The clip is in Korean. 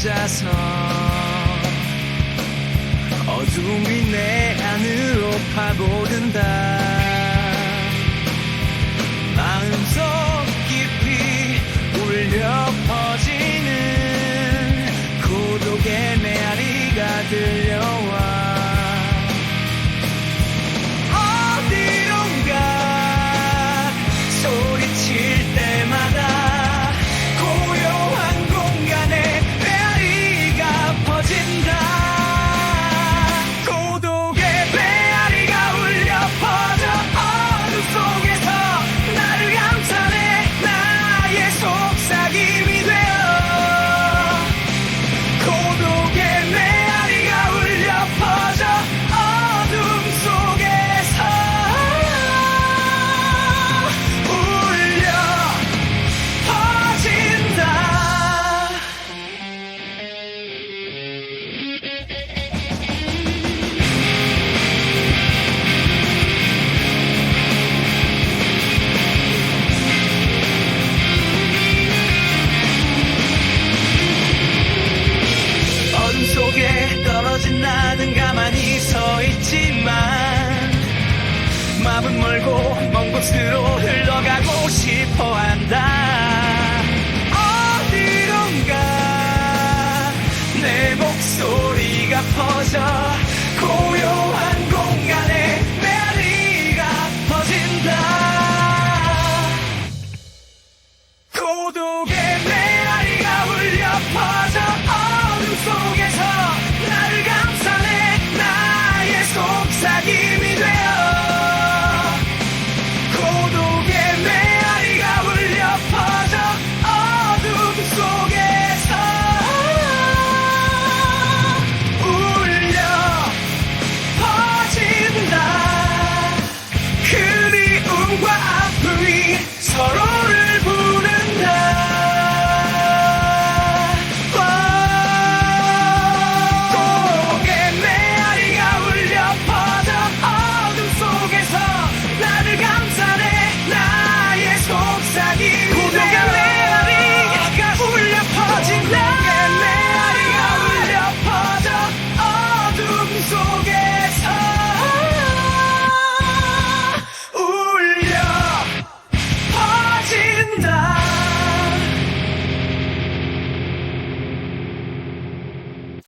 앉아서 어둠이 내 안으로 파고든다. 마음속 깊이 울려 퍼지는 고독의 메아리가 들려와 나는 가만히 서 있지만 마음은 멀고 먼 곳으로 흘러가고 싶어 한다. 어디론가 내 목소리가 퍼져 고요한 공간에 메리가 퍼진다. 고독의